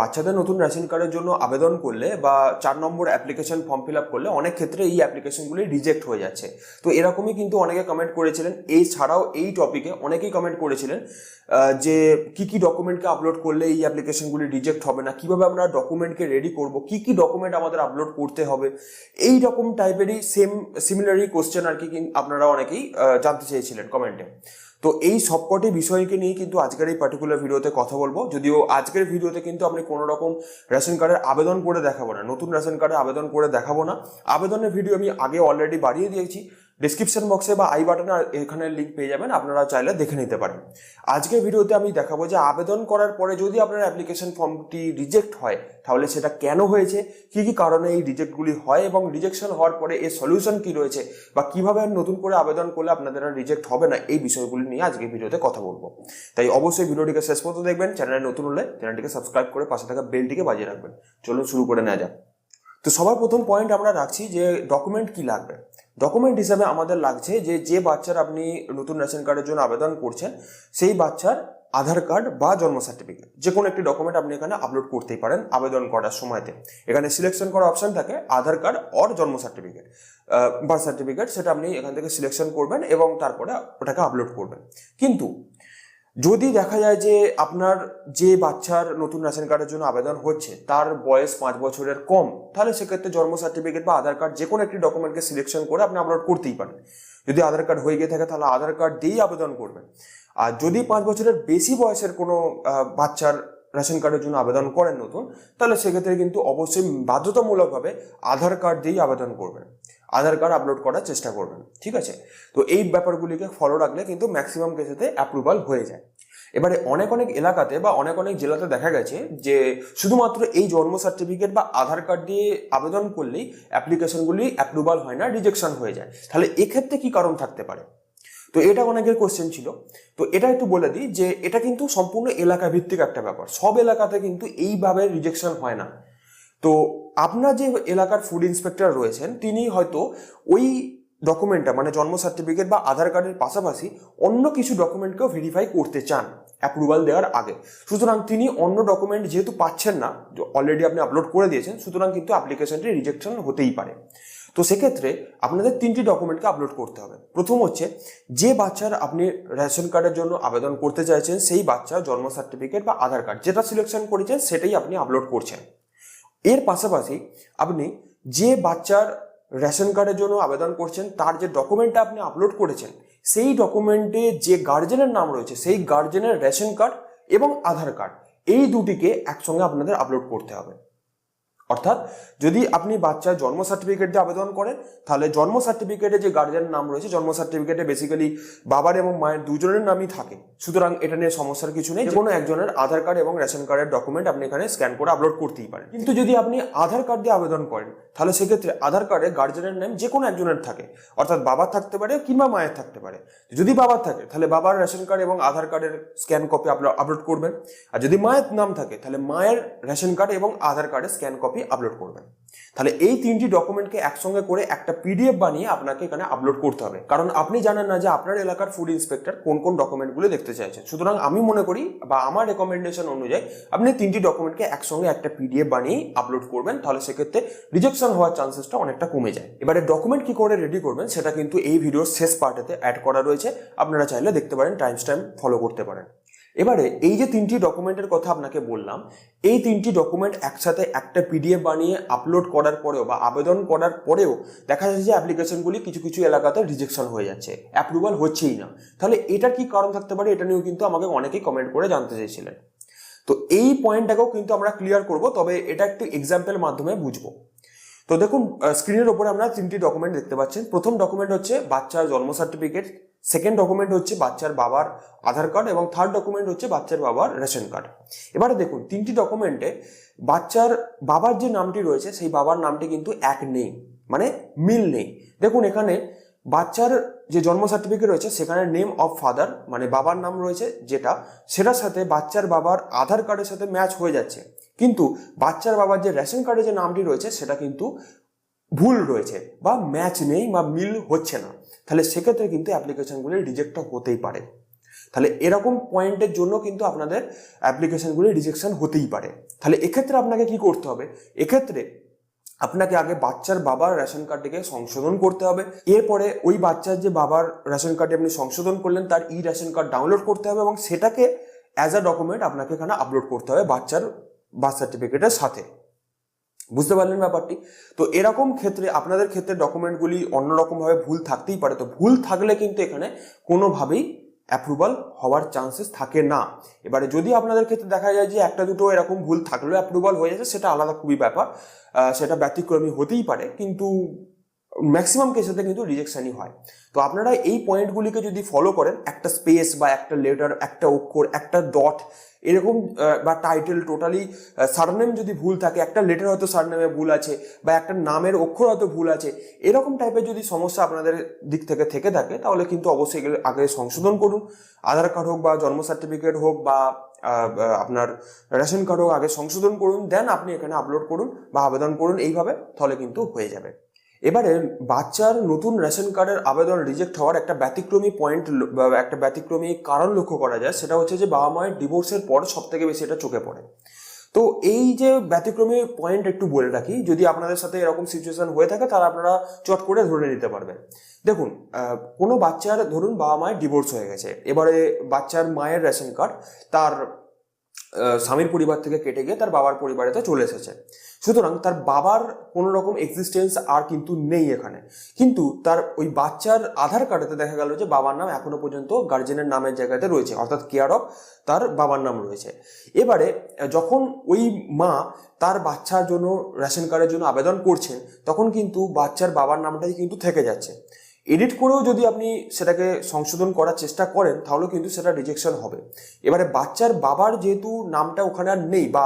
বাচ্চাদের নতুন রেশন কার্ডের জন্য আবেদন করলে বা চার number application form fill up করলে অনেক ক্ষেত্রে এই অ্যাপ্লিকেশনগুলি রিজেক্ট হয়ে যাচ্ছে। তো এরকমই কিন্তু অনেকে কমেন্ট করেছিলেন। এই ছাড়াও এই টপিকে অনেকেই কমেন্ট করেছিলেন যে কি কি ডকুমেন্টকে আপলোড করলে এই অ্যাপ্লিকেশনগুলি রিজেক্ট হবে না, কীভাবে আমরা ডকুমেন্টকে রেডি করব, কি কি ডকুমেন্ট আমাদের আপলোড করতে হবে। এই রকম টাইপেরই সেম সিমিলারই কোশ্চেন আর কি আপনারা অনেকেই জানতে চেয়েছিলেন কমেন্টে তো এই সবকটি বিষয়কে নিয়ে কিন্তু আজকের এই পার্টিকুলার ভিডিওতে কথা বলব। যদিও আজকের ভিডিওতে কিন্তু আপনি কোনো রকম রেশন কার্ডের আবেদন করে দেখাবো না, নতুন রেশন কার্ডে আবেদন করে দেখাবো না। আবেদনের ভিডিও আমি আগে অলরেডি বাড়িয়ে দিয়েছি। ডিসক্রিপশন বক্সে বা আই বাটনে এখানে লিঙ্ক পেয়ে যাবেন, আপনারা চাইলে দেখে নিতে পারেন। আজকের ভিডিওতে আমি দেখাবো যে আবেদন করার পরে যদি আপনার অ্যাপ্লিকেশন ফর্মটি রিজেক্ট হয়, তাহলে সেটা কেন হয়েছে? কি কি কারণে এই রিজেক্টগুলি হয় এবং রিজেকশন হওয়ার পরে এর সলিউশন কি রয়েছে? বা কীভাবে নতুন করে আবেদন করলে আপনাদের রিজেক্ট হবে না? এই বিষয়গুলি নিয়ে আজকে ভিডিওতে কথা বলব। তাই অবশ্যই ভিডিওটিকে শেষ পর্যন্ত দেখবেন, চ্যানেলে নতুন হলে চ্যানেলটিকে সাবস্ক্রাইব করে পাশে থাকা বেলটিকে বাজিয়ে রাখবেন। চলুন শুরু করে নেওয়া যাক। তো সবার প্রথম পয়েন্ট আমরা রাখছি যে ডকুমেন্ট কি লাগবে। ডকুমেন্ট হিসাবে আমাদের লাগছে যে যে বাচ্চার আপনি নতুন রেশন কার্ডের জন্য আবেদন করছেন, সেই বাচ্চার আধার কার্ড বা জন্ম সার্টিফিকেট যে কোনো একটি ডকুমেন্ট আপনি এখানে আপলোড করতেই পারেন আবেদন করার সময়তে। এখানে সিলেকশন করার অপশন থাকে, আধার কার্ড অর জন্ম সার্টিফিকেট বার্থ সার্টিফিকেট সেটা আপনি এখান থেকে সিলেকশন করবেন এবং তারপরে ওটাকে আপলোড করবেন। কিন্তু যদি দেখা যায় যে আপনার যে বাচ্চার নতুন রেশন কার্ডের জন্য আবেদন হচ্ছে, তার বয়স পাঁচ বছরের কম, তাহলে সেক্ষেত্রে জন্ম সার্টিফিকেট বা আধার কার্ড যে কোনো একটি ডকুমেন্টকে সিলেকশন করে আপনি আপলোড করতেই পারেন। যদি আধার কার্ড হয়ে গিয়ে থাকে, তাহলে আধার কার্ড দিয়েই আবেদন করবেন। আর যদি পাঁচ বছরের বেশি বয়সের কোনো বাচ্চার রেশন কার্ডের জন্য আবেদন করেন নতুন, তাহলে সেক্ষেত্রে কিন্তু অবশ্যই বাধ্যতামূলকভাবে আধার কার্ড দিয়েই আবেদন করবেন। আধার কার্ড আপলোড করার চেষ্টা করবেন, ঠিক আছে? তো এই ব্যাপারগুলিকে ফলো রাখলে কিন্তু ম্যাক্সিমাম কেসেতে অ্যাপ্রুভাল হয়ে যায়। এবারে অনেক অনেক এলাকাতে বা অনেক অনেক জেলাতে দেখা গেছে যে শুধুমাত্র এই জন্ম সার্টিফিকেট বা আধার কার্ড দিয়ে আবেদন করলেই অ্যাপ্লিকেশনগুলি অ্যাপ্রুভাল হয় না রিজেকশন হয়ে যায়। তাহলে এক্ষেত্রে কি কারণ থাকতে পারে? তো এটা অনেকের কোশ্চেন ছিল। তো এটা একটু বলে দিই যে এটা কিন্তু সম্পূর্ণ এলাকা ভিত্তিক একটা ব্যাপার। সব এলাকাতে কিন্তু এইভাবে রিজেকশন হয় না। তো আপনার যে এলাকার ফুড ইন্সপেক্টর রয়েছেন, তিনি হয়তো ওই ডকুমেন্টটা মানে জন্ম সার্টিফিকেট বা আধার কার্ডের পাশাপাশি অন্য কিছু ডকুমেন্টকেও ভেরিফাই করতে চান অ্যাপ্রুভাল দেওয়ার আগে। সুতরাং তিনি অন্য ডকুমেন্ট যেহেতু পাচ্ছেন না অলরেডি আপনি আপলোড করে দিয়েছেন, সুতরাং কিন্তু অ্যাপ্লিকেশনটি রিজেকশন হতেই পারে। তো সেক্ষেত্রে আপনাদের তিনটি ডকুমেন্টকে আপলোড করতে হবে। প্রথম হচ্ছে, যে বাচ্চার আপনি রেশন কার্ডের জন্য আবেদন করতে চাইছেন, সেই বাচ্চার জন্ম সার্টিফিকেট বা আধার কার্ড, যেটা সিলেকশন করেছেন, সেটাই আপনি আপলোড করছেন। এর পাশাপাশি আপনি যে বাচ্চার রেশন কার্ডের জন্য আবেদন করছেন, তার যে ডকুমেন্টটা আপনি আপলোড করেছেন, সেই ডকুমেন্টে যে গার্জেনের নাম রয়েছে, সেই গার্জেনের রেশন কার্ড এবং আধার কার্ড, এই দুটিকে একসঙ্গে আপনাদের আপলোড করতে হবে। অর্থাৎ যদি আপনি বাচ্চার জন্ম সার্টিফিকেট দিয়ে আবেদন করেন, তাহলে জন্ম সার্টিফিকেটে যে গার্জিয়ানের নাম রয়েছে, জন্ম সার্টিফিকেটে বেসিক্যালি বাবার এবং মায়ের দুজনের নামই থাকে। সুতরাং এটা নিয়ে সমস্যার কিছু নেই কোনো একজনের আধার কার্ড এবং রেশন কার্ডের ডকুমেন্ট আপনি এখানে স্ক্যান করে আপলোড করতেই পারেন। কিন্তু যদি আপনি আধার কার্ড দিয়ে আবেদন করেন, তাহলে সেক্ষেত্রে আধার কার্ডে গার্জেনের নাম যে কোনো একজনের থাকে। অর্থাৎ বাবার থাকতে পারে কিংবা মায়ের থাকতে পারে। যদি বাবার থাকে, তাহলে বাবার রেশন কার্ড এবং আধার কার্ডের স্ক্যান কপি আপলোড করবেন। আর যদি মায়ের নাম থাকে, তাহলে মায়ের রেশন কার্ড এবং আধার কার্ডের স্ক্যান কপি আপলোড করবেন। তাহলে এই তিনটি ডকুমেন্টকে একসঙ্গে করে একটা পিডিএফ বানিয়ে আপনাকে এখানে আপলোড করতে হবে। কারণ আপনি জানেন না যে আপনার এলাকার ফুড ইন্সপেক্টর কোন কোন ডকুমেন্টগুলো দেখতে চাইছেন। সুতরাং আমি মনে করি বা আমার রেকমেন্ডেশন অনুযায়ী আপনি তিনটি ডকুমেন্টকে একসঙ্গে একটা পিডিএফ বানিয়ে আপলোড করবেন, তাহলে সেক্ষেত্রে রিজেকশন হওয়ার চান্সেসটা অনেকটা কমে যায়। এবারে ডকুমেন্ট কি করে রেডি করবেন সেটা কিন্তু এই ভিডিওর শেষ পার্টেতে অ্যাড করা রয়েছে। আপনারা চাইলে দেখতে পারেন টাইম টাইম ফলো করতে পারেন। এবারে এই যে তিনটি ডকুমেন্টের কথা আপনাকে বললাম, এই তিনটি ডকুমেন্ট একসাথে একটা পিডিএফ বানিয়ে আপলোড করার পরেও বা আবেদন করার পরেও দেখা যাচ্ছে যে অ্যাপ্লিকেশনগুলি কিছু কিছু এলাকাতে রিজেকশন হয়ে যাচ্ছে অ্যাপ্রুভাল হচ্ছেই না। তাহলে এটার কি কারণ থাকতে পারে এটা নিয়েও কিন্তু আমাকে অনেকেই কমেন্ট করে জানতে চেয়েছিলেন। তো এই পয়েন্টটাকেও কিন্তু আমরা ক্লিয়ার করব, তবে এটা একটু এক্সাম্পলের মাধ্যমে বুঝব। তো দেখুন স্ক্রিনের ওপরে আমরা তিনটি ডকুমেন্ট দেখতে পাচ্ছেন। প্রথম ডকুমেন্ট হচ্ছে বাচ্চার জন্ম সার্টিফিকেট সেকেন্ড ডকুমেন্ট হচ্ছে বাচ্চার বাবার আধার কার্ড এবং থার্ড ডকুমেন্ট হচ্ছে বাচ্চার বাবার রেশন কার্ড এবারে দেখুন, তিনটি ডকুমেন্টে বাচ্চার বাবার যে নামটি রয়েছে, সেই বাবার নামটি কিন্তু এক নেই মানে মিল নেই। দেখুন, এখানে বাচ্চার যে জন্ম সার্টিফিকেট রয়েছে, সেখানে নেম অফ ফাদার মানে বাবার নাম রয়েছে যেটা, সেটার সাথে বাচ্চার বাবার আধার কার্ডের সাথে ম্যাচ হয়ে যাচ্ছে। কিন্তু বাচ্চার বাবার যে রেশন কার্ডে যে নামটি রয়েছে, সেটা কিন্তু ভুল রয়েছে বা ম্যাচ নেই বা মিল হচ্ছে না, তাহলে সেক্ষেত্রে কিন্তু অ্যাপ্লিকেশনগুলি রিজেক্ট হতেই পারে। তাহলে এরকম পয়েন্টের জন্য কিন্তু আপনাদের অ্যাপ্লিকেশনগুলি রিজেকশন হতেই পারে। তাহলে এক্ষেত্রে আপনাকে কি করতে হবে? এক্ষেত্রে আপনাকে আগে বাচ্চার বাবার রেশন কার্ডটিকে সংশোধন করতে হবে। এরপরে ওই বাচ্চার যে বাবার রেশন কার্ডে আপনি সংশোধন করলেন, তার ই রেশন কার্ড ডাউনলোড করতে হবে এবং সেটাকে অ্যাজ আ ডকুমেন্ট আপনাকে এখানে আপলোড করতে হবে বাচ্চার বার্থ সার্টিফিকেটের সাথে। বুঝতে পারলেন ব্যাপারটি? তো এরকম ক্ষেত্রে, আপনাদের ক্ষেত্রে ডকুমেন্টগুলি অন্যরকমভাবে ভুল থাকতেই পারে। তো ভুল থাকলে কিন্তু এখানে কোনোভাবেই অ্যাপ্রুভাল হওয়ার চান্সেস থাকে না। এবারে যদি আপনাদের ক্ষেত্রে দেখা যায় যে একটা দুটো এরকম ভুল থাকলেও অ্যাপ্রুভাল হয়ে যাচ্ছে, সেটা আলাদা খুবই ব্যাপার। সেটা ব্যতিক্রমী হতেই পারে, কিন্তু ম্যাক্সিমাম কেসেতে কিন্তু রিজেকশনই হয়। তো আপনারা এই পয়েন্টগুলিকে যদি ফলো করেন, একটা স্পেস বা একটা লেটার একটা অক্ষর, একটা ডট এরকম বা টাইটেল টোটালি সারনেম যদি ভুল থাকে, একটা লেটার হয়তো সারনেমে ভুল আছে, বা একটা নামের অক্ষর হয়তো ভুল আছে, এরকম টাইপের যদি সমস্যা আপনাদের দিক থেকে থেকে থাকে, তাহলে কিন্তু অবশ্যই এগুলো আগে সংশোধন করুন। আধার কার্ড হোক বা জন্ম সার্টিফিকেট হোক বা আপনার রেশন কার্ড হোক, আগে সংশোধন করুন দেন আপনি এখানে আপলোড করুন বা আবেদন করুন, এইভাবে তাহলে কিন্তু হয়ে যাবে। এবারে বাচ্চার নতুন রেশন কার্ডের আবেদন রিজেক্ট হওয়ার একটা ব্যতিক্রমী পয়েন্ট একটা ব্যতিক্রমী কারণ লক্ষ্য করা যায়, সেটা হচ্ছে যে বাবা মায়ের ডিভোর্সের পর সব থেকে বেশি এটা চোখে পড়ে। তো এই যে ব্যতিক্রমী পয়েন্ট একটু বলে রাখি, যদি আপনাদের সাথে এরকম সিচুয়েশন হয়ে থাকে, তাহলে আপনারা চট করে ধরে নিতে পারবেন। দেখুন কোনো বাচ্চার, ধরুন বাবা মায়ের ডিভোর্স হয়ে গেছে, এবারে বাচ্চার মায়ের রেশন কার্ড, তার স্বামীর পরিবার থেকে কেটে গিয়ে তার বাবার পরিবারেতে চলে এসেছে। সুতরাং তার বাবার কোনো রকম এক্সিস্টেন্স আর কিন্তু নেই এখানে। কিন্তু তার ওই বাচ্চার আধার কার্ডেতে দেখা গেল যে বাবার নাম এখনও পর্যন্ত গার্জেনের নামের জায়গাতে রয়েছে, অর্থাৎ কেয়ার অফ তার বাবার নাম রয়েছে। এবারে যখন ওই মা তার বাচ্চার জন্য রেশন কার্ডের জন্য আবেদন করছেন, তখন কিন্তু বাচ্চার বাবার নামটাই কিন্তু থেকে যাচ্ছে। এডিট করেও যদি আপনি সেটাকে সংশোধন করার চেষ্টা করেন তাহলেও কিন্তু সেটা রিজেকশন হবে। এবারে বাচ্চার বাবার যেহেতু নামটা ওখানে আর নেই বা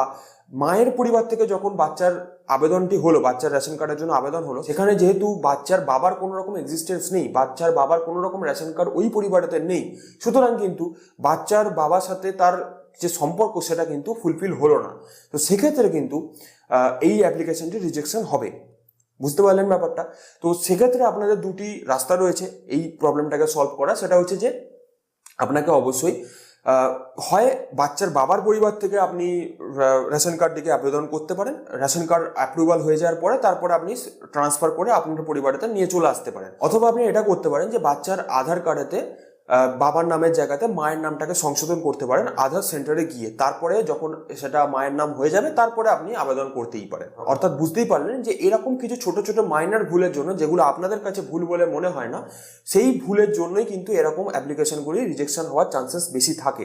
মায়ের পরিবার থেকে যখন বাচ্চার আবেদনটি হলো, বাচ্চার রেশন কার্ডের জন্য আবেদন হলো, সেখানে যেহেতু বাচ্চার বাবার কোনো রকম এক্সিস্টেন্স নেই, বাচ্চার বাবার কোনো রকম রেশন কার্ড ওই পরিবারেতে নেই, সুতরাং কিন্তু বাচ্চার বাবার সাথে তার যে সম্পর্ক, সেটা কিন্তু ফুলফিল হলো না। তো সেক্ষেত্রে কিন্তু এই অ্যাপ্লিকেশনটি রিজেকশন হবে। বুঝতে পারলেন ব্যাপারটা? তো সেক্ষেত্রে আপনাদের দুটি রাস্তা রয়েছে এই প্রবলেমটাকে সলভ করা। সেটা হচ্ছে যে, আপনাকে অবশ্যই হয় বাচ্চার বাবার পরিবার থেকে আপনি রেশন কার্ড দিকে আবেদন করতে পারেন। রেশন কার্ড অ্যাপ্রুভাল হয়ে যাওয়ার পরে তারপরে আপনি ট্রান্সফার করে আপনার পরিবারেতে নিয়ে চলে আসতে পারেন। অথবা আপনি এটা করতে পারেন যে, বাচ্চার আধার কার্ডেতে বাবার নামের জায়গাতে মায়ের নামটাকে সংশোধন করতে পারেন আধার সেন্টারে গিয়ে। তারপরে যখন সেটা মায়ের নাম হয়ে যাবে, তারপরে আপনি আবেদন করতেই পারেন। অর্থাৎ বুঝতেই পারলেন যে এরকম কিছু ছোট ছোট মাইনার ভুলের জন্য, যেগুলো আপনাদের কাছে ভুল বলে মনে হয় না, সেই ভুলের জন্যই কিন্তু এরকম অ্যাপ্লিকেশনগুলি রিজেকশন হওয়ার চান্সেস বেশি থাকে।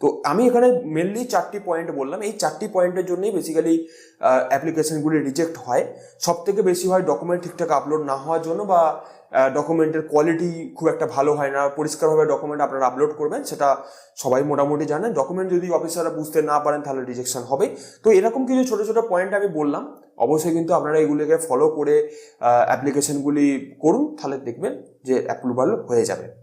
তো আমি এখানে মেনলি চারটি পয়েন্ট বললাম। এই চারটি পয়েন্টের জন্যই বেসিক্যালি অ্যাপ্লিকেশনগুলি রিজেক্ট হয়। সব থেকে বেশি হয় ডকুমেন্ট ঠিকঠাক আপলোড না হওয়ার জন্য বা ডকুমেন্টের কোয়ালিটি খুব একটা ভালো হয় না। পরিষ্কারভাবে ডকুমেন্ট আপনারা আপলোড করবেন, সেটা সবাই মোটামুটি জানেন ডকুমেন্ট যদি অফিসাররা বুঝতে না পারেন, তাহলে রিজেকশন হবে। তো এরকম কিছু ছোটো ছোটো পয়েন্ট আমি বললাম। অবশ্যই কিন্তু আপনারা এগুলিকে ফলো করে অ্যাপ্লিকেশনগুলি করুন। তাহলে দেখবেন যে অ্যাপ্রুভাল হয়ে যাবে।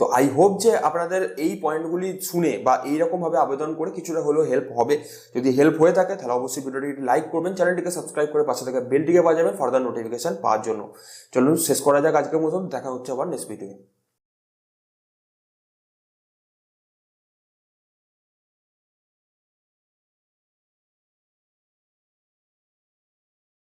তো আই হোপ যে আপনাদের এই পয়েন্টগুলি শুনে বা এইরকমভাবে আবেদন করে কিছুটা হলেও হেল্প হবে। যদি হেল্প হয়ে থাকে, তাহলে অবশ্যই ভিডিওটি লাইক করবেন চ্যানেলটিকে সাবস্ক্রাইব করে পাশে থেকে বেলটিকে বাজাবেন ফার্দার নোটিফিকেশন পাওয়ার জন্য। চলুন, শেষ করা যাক আজকের মতন, দেখা হচ্ছে আবার নেক্সট ভিডিও